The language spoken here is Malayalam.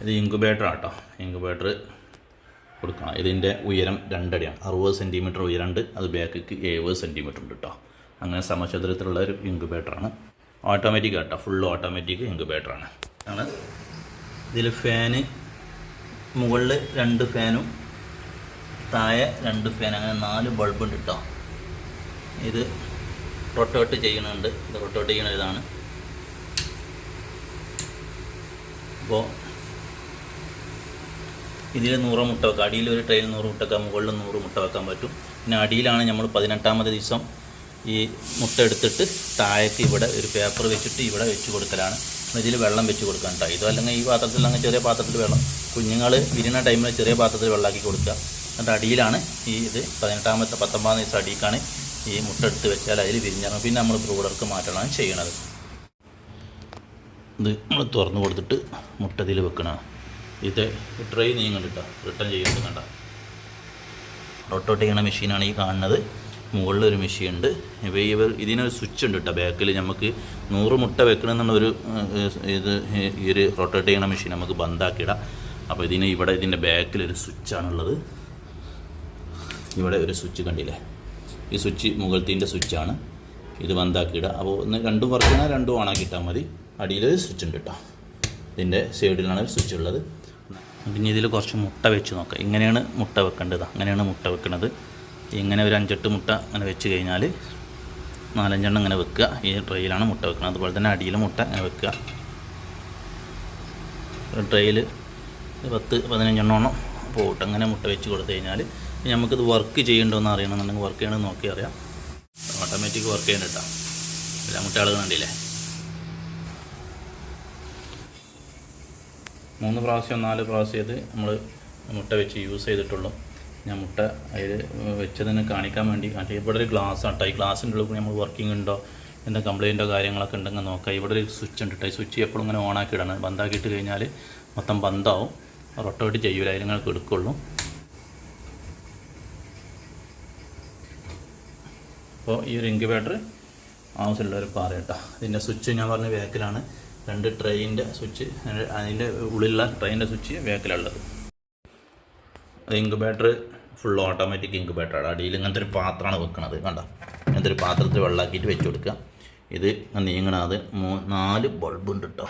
ഇത് ഇൻക്യുബേറ്ററാണ് ആട്ടോ. ഇൻക്യുബേറ്റർ കൊടുക്കണം. ഇതിന്റെ ഉയരം രണ്ടടിയാണ്. അറുപത് സെന്റിമീറ്റർ ഉയരമുണ്ട്. അത് ബാക്കിക്ക് എഴുപത് സെന്റിമീറ്റർ ഉണ്ട് കേട്ടോ അങ്ങനെ സമചതുരത്തിലുള്ള ഒരു ഇൻക്യുബേറ്ററാണ് ഓട്ടോമാറ്റിക് ആട്ടോ. ഫുൾ ഓട്ടോമാറ്റിക് ഇൻക്യുബേറ്ററാണ് ആണ്. ഇതിൽ ഫാന് മുകളിൽ രണ്ട് ഫാനും താഴെ രണ്ട് ഫാൻ അങ്ങനെ നാല് ബൾബ് ഉണ്ട് കേട്ടോ ഇത് റൊട്ടോട്ട് ചെയ്യുന്നുണ്ട്. ഇത് റൊട്ടോട്ട് ചെയ്യുന്ന ഇതാണ് അപ്പോൾ ഇതിൽ നൂറ് മുട്ട വെക്കാം. അടിയിൽ ഒരു ട്രെയിൽ നൂറ് മുട്ട വെക്കാം. മുകളിൽ നൂറ് മുട്ട വെക്കാൻ പറ്റും. പിന്നെ അടിയിലാണ് നമ്മൾ പതിനെട്ടാമത്തെ ദിവസം ഈ മുട്ട എടുത്തിട്ട് താഴേക്ക് ഇവിടെ ഒരു പേപ്പർ വെച്ചിട്ട് ഇവിടെ വെച്ച് കൊടുക്കലാണ്. ഇതിൽ വെള്ളം വെച്ച് കൊടുക്കാൻ കേട്ടോ. ഇതോ അല്ലെങ്കിൽ ഈ പാത്രത്തിൽ അങ്ങനെ ചെറിയ പാത്രത്തിൽ വെള്ളം. കുഞ്ഞുങ്ങൾ വിരുന്ന ടൈമിൽ ചെറിയ പാത്രത്തിൽ വെള്ളമാക്കി കൊടുക്കുക. എന്നിട്ട് അടിയിലാണ് ഈ ഇത് പതിനെട്ടാമത്തെ പത്തൊമ്പതാം ദിവസം അടിക്കാണ് ഈ മുട്ട എടുത്ത് വെച്ചാൽ അതിൽ വിരിഞ്ഞിറങ്ങും. പിന്നെ നമ്മൾ ബ്രൂഡർക്ക് മാറ്റണം ചെയ്യണത്. ഇത് നമ്മൾ തുറന്നു കൊടുത്തിട്ട് മുട്ടതിൽ വെക്കണം ഇത് ട്രൈ നീ കണ്ടിട്ടോ റിട്ടേൺ ചെയ്യുന്നത് കണ്ട? റൊട്ടോട്ട് ചെയ്യണ മെഷീനാണ് ഈ കാണുന്നത്. മുകളിലൊരു മെഷീൻ ഉണ്ട് ഇപ്പോൾ ഇതിനൊരു സ്വിച്ച് ഉണ്ട് കേട്ടോ ബാക്കിൽ നമുക്ക് നൂറ് മുട്ട വെക്കണമെന്നുള്ളൊരു ഒരു ഇത് ഈ ഒരു റൊട്ടോട്ട് ചെയ്യണ മെഷീൻ നമുക്ക് ബന്ധാക്കിയിടാം. അപ്പോൾ ഇതിന് ഇവിടെ ഇതിന്റെ ബാക്കിൽ ഒരു സ്വിച്ചാണുള്ളത്. ഇവിടെ ഒരു സ്വിച്ച് കണ്ടില്ലേ? ഈ സ്വിച്ച് മുകളിലത്തിന്റെ സ്വിച്ചാണ്. ഇത് ബന്ധാക്കിയിടുക അപ്പോൾ ഒന്ന് രണ്ടും വർക്ക് ചെയ്യണം രണ്ടും ഓണാക്കിയിട്ടാൽ മതി. അടിയിലൊരു സ്വിച്ച് ഉണ്ട് കേട്ടോ. ഇതിന്റെ സൈഡിലാണ് ഒരു സ്വിച്ച് ഉള്ളത്. പിന്നെ ഇതിൽ കുറച്ച് മുട്ട വെച്ച് നോക്കാം. ഇങ്ങനെയാണ് മുട്ട വെക്കേണ്ടത്. അങ്ങനെയാണ് മുട്ട വെക്കുന്നത് ഇങ്ങനെ ഒരു അഞ്ചെട്ട് മുട്ട അങ്ങനെ വെച്ച് കഴിഞ്ഞാൽ നാലഞ്ചെണ്ണം ഇങ്ങനെ വെക്കുക. ഈ ട്രെയിലാണ് മുട്ട വെക്കുന്നത് അതുപോലെ തന്നെ അടിയിൽ മുട്ട അങ്ങനെ വെക്കുക. ട്രെയിൽ പത്ത് പതിനഞ്ചെണ്ണോണം പോട്ട് അങ്ങനെ മുട്ട വെച്ച് കൊടുത്തു കഴിഞ്ഞാൽ നമുക്കിത് വർക്ക് ചെയ്യണ്ടോന്ന് അറിയണമെന്നുണ്ടെങ്കിൽ വർക്ക് ചെയ്യണമെന്ന് നോക്കി അറിയാം ഓട്ടോമാറ്റിക് വർക്ക് ചെയ്യണ്ട കേട്ടോ എല്ലാ മുട്ടകൾ കണ്ടില്ലേ മൂന്ന് പ്രാവശ്യം നാല് പ്രാവശ്യം ഇത് നമ്മൾ മുട്ട വെച്ച് യൂസ് ചെയ്തിട്ടുള്ളൂ. ഞാൻ മുട്ട അതിൽ വെച്ചതിന് കാണിക്കാൻ വേണ്ടി കാണിച്ചു. ഇവിടെ ഒരു ഗ്ലാസ് ആട്ടോ ഈ ഗ്ലാസിന്റെ ഉള്ളിൽ കൂടി നമ്മൾ വർക്കിംഗ് ഉണ്ടോ എന്താ കംപ്ലയിന്റോ കാര്യങ്ങളൊക്കെ ഉണ്ടെങ്കിൽ നോക്കാം. ഇവിടെ ഒരു സ്വിച്ച് ഉണ്ട് കേട്ടോ ഈ സ്വിച്ച് എപ്പോഴും ഇങ്ങനെ ഓണാക്കി ഇടണം. ബന്ധാക്കിയിട്ട് കഴിഞ്ഞാൽ മൊത്തം ബന്ധാവും. റൊട്ടോട്ട് ചെയ്യൂല അതിനങ്ങൾക്ക് എടുക്കുള്ളൂ. അപ്പോൾ ഈ ഒരു ഇൻക്യുബേറ്റർ ആവശ്യമുള്ള ഒരു പാറ കേട്ടോ ഇതിന്റെ സ്വിച്ച് ഞാൻ പറഞ്ഞ ബാക്കിലാണ് രണ്ട് ട്രെയിനിന്റെ സ്വിച്ച് അതിന്റെ ഉള്ളിലുള്ള ട്രെയിനിന്റെ സ്വിച്ച് ബാക്കിലുള്ളത് ഇൻക്യുബേറ്റർ ഫുൾ ഓട്ടോമാറ്റിക് ഇൻക്യുബേറ്ററാണ് അടിയിൽ ഇങ്ങനത്തെ ഒരു പാത്രമാണ് വെക്കുന്നത് കണ്ടോ? ഇങ്ങനത്തെ ഒരു പാത്രത്തിൽ വെള്ളമാക്കിയിട്ട് വെച്ച് കൊടുക്കുക. ഇത് നീങ്ങണത് മൂ നാല് ബൾബുണ്ട് കേട്ടോ